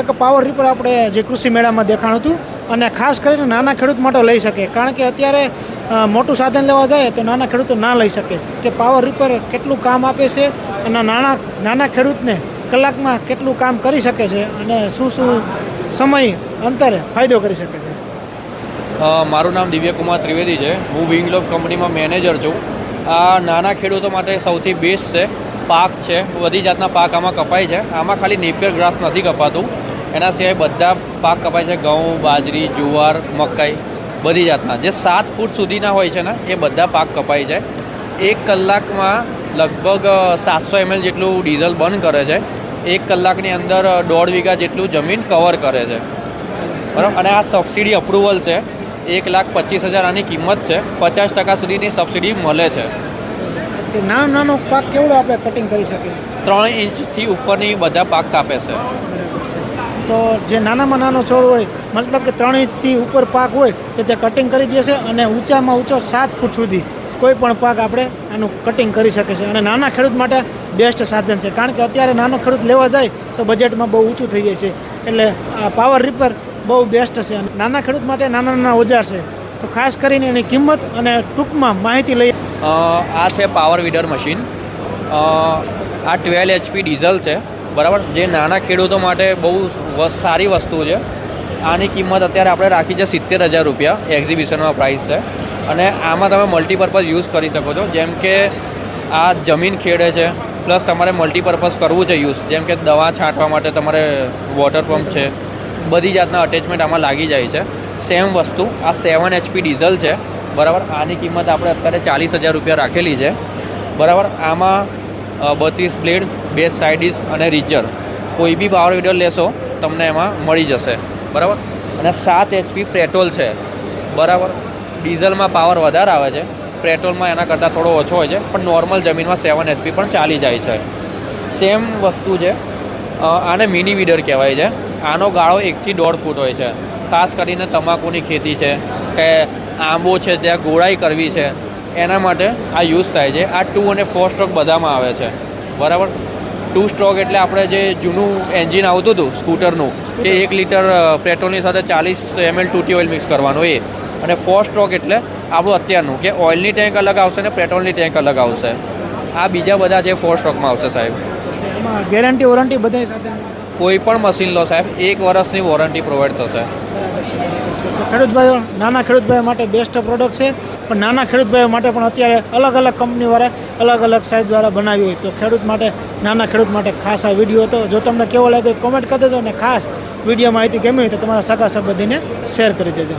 એક power reaper આપણે જે કૃષિ મેળામાં દેખાણું હતું અને ખાસ કરીને નાના ખેડૂત માટે લઈ શકે. કારણ કે અત્યારે મોટું સાધન લેવા જાય તો નાના ખેડૂતો ના લઈ શકે. કે પાવર રીપર કેટલું કામ આપે છે અને નાના નાના ખેડૂતને કલાકમાં કેટલું કામ કરી શકે છે અને શું શું સમય, અંતરે ફાયદો કરી શકે છે? મારું નામ દિવ્યકુમાર ત્રિવેદી છે. હું વિંગલોક કંપનીમાં મેનેજર છું. આ નાના ખેડૂતો માટે સૌથી બેસ્ટ છે. પાક છે, બધી જાતના પાક આમાં કપાય છે. આમાં ખાલી નેપિયર ગ્રાસ નથી કપાતું. એના સિવાય બધા પાક કપાય છે, ઘઉં, બાજરી, જુવાર, મકાઈ, બધી જાતના. જે સાત ફૂટ સુધીના હોય છે ને, એ બધા પાક કપાય છે. એક કલાકમાં લગભગ સાતસો એમએલ જેટલું ડીઝલ બંધ કરે છે. એક કલાકની અંદર દોઢ વીઘા જેટલું જમીન કવર કરે છે. બરાબર? અને આ સબસિડી અપ્રુવલ છે. એક લાખ પચીસ હજાર આની કિંમત છે. પચાસ ટકા સુધીની સબસિડી મળે છે. તે નાનો નાનો પાક કેવડો આપણે કટિંગ કરી શકીએ? ત્રણ ઇંચથી ઉપરની બધા પાક કાપે છે. તો જે નાનામાં નાનો છોડ હોય મતલબ કે ત્રણ ઇંચથી ઉપર પાક હોય તો તે કટિંગ કરી દેશે અને ઊંચામાં ઊંચો સાત ફૂટ સુધી કોઈ પણ પાક આપણે આનું કટિંગ કરી શકે છે. અને નાના ખેડૂત માટે બેસ્ટ સાધન છે. કારણ કે અત્યારે નાનો ખેડૂત લેવા જાય તો બજેટમાં બહુ ઊંચું થઈ જાય છે. એટલે આ પાવર રીપર બહુ બેસ્ટ છે. અને નાના ખેડૂત માટે નાના નાના ઓજાર છે. તો ખાસ કરીને એની કિંમત અને ટૂંકમાં માહિતી લઈએ. આ છે પાવર વીડર મશીન. આ ટ્વેલ્વ એચપી ડીઝલ છે. બરાબર? જે નાના ખેડૂતો માટે બહુ સારી વસ્તુ છે. આની કિંમત અત્યારે આપણે રાખી છે સિત્તેર હજાર રૂપિયા એક્ઝિબિશનમાં પ્રાઇસ છે. અને આમાં તમે મલ્ટીપર્પઝ યુઝ કરી શકો છો. જેમ કે આ જમીન ખેડે છે, પ્લસ તમારે મલ્ટીપર્પઝ કરવું છે યુઝ. જેમ કે દવા છાંટવા માટે તમારે વોટર પંપ છે. બધી જાતના અટેચમેન્ટ આમાં લાગી જાય છે. સેમ વસ્તુ, આ સેવન એચપી ડીઝલ છે. બરાબર? આની કિંમત આપણે અત્યારે ચાલીસ હજાર રૂપિયા રાખેલી છે. બરાબર? આમાં બત્રીસ બ્લેડ, બે સાઇડ ડિસ્ક અને રિજર કોઈ બી પાવર વિડર લેશો, તમને એમાં મળી જશે. બરાબર? અને સાત એચપી પેટ્રોલ છે. બરાબર? ડીઝલમાં પાવર વધારે આવે છે. પેટ્રોલમાં એના કરતાં થોડો ઓછો હોય છે. પણ નોર્મલ જમીનમાં સેવન એચપી પણ ચાલી જાય છે. સેમ વસ્તુ છે. આને મિની વીડર કહેવાય છે. આનો ગાળો એકથી દોઢ ફૂટ હોય છે. ખાસ કરીને તમાકુની ખેતી છે કે આંબો છે જ્યાં ગોળાઈ કરવી છે એના માટે આ યુઝ થાય છે. આ ટુ અને ફોર સ્ટ્રોક બધામાં આવે છે. બરાબર? ટુ સ્ટ્રોક એટલે આપણે જે જૂનું એન્જિન આવતું હતું સ્કૂટરનું કે એક લીટર પેટ્રોલની સાથે ચાલીસ એમએલ ટૂટી ઓઇલ મિક્સ કરવાનું એ. અને ફોર સ્ટ્રોક એટલે આપણું અત્યારનું કે ઓઇલની ટેન્ક અલગ આવશે ને પેટ્રોલની ટેન્ક અલગ આવશે. આ બીજા બધા છે ફોર સ્ટ્રોકમાં આવશે સાહેબ. ગેરંટી વોરંટી બધા કોઈ પણ મશીન લો સાહેબ, એક વર્ષની વોરંટી પ્રોવાઈડ થશે. ખેડૂત ભાઈઓ નાના ખેડૂત ભાઈઓ માટે બેસ્ટ પ્રોડક્ટ છે, પણ નાના ખેડૂત ભાઈઓ માટે પણ અત્યારે અલગ અલગ કંપનીવાળા અલગ અલગ સાઇઝ દ્વારા બનાવી હોય. તો ખેડૂત માટે, નાના ખેડૂત માટે ખાસ આ વીડિયો હતો. જો તમને કેવો લાગ્યો કોમેન્ટ કરી દેજો અને ખાસ વીડિયો માહિતી ગમી હોય તો તમારા સગા સંબંધીને શેર કરી દેજો.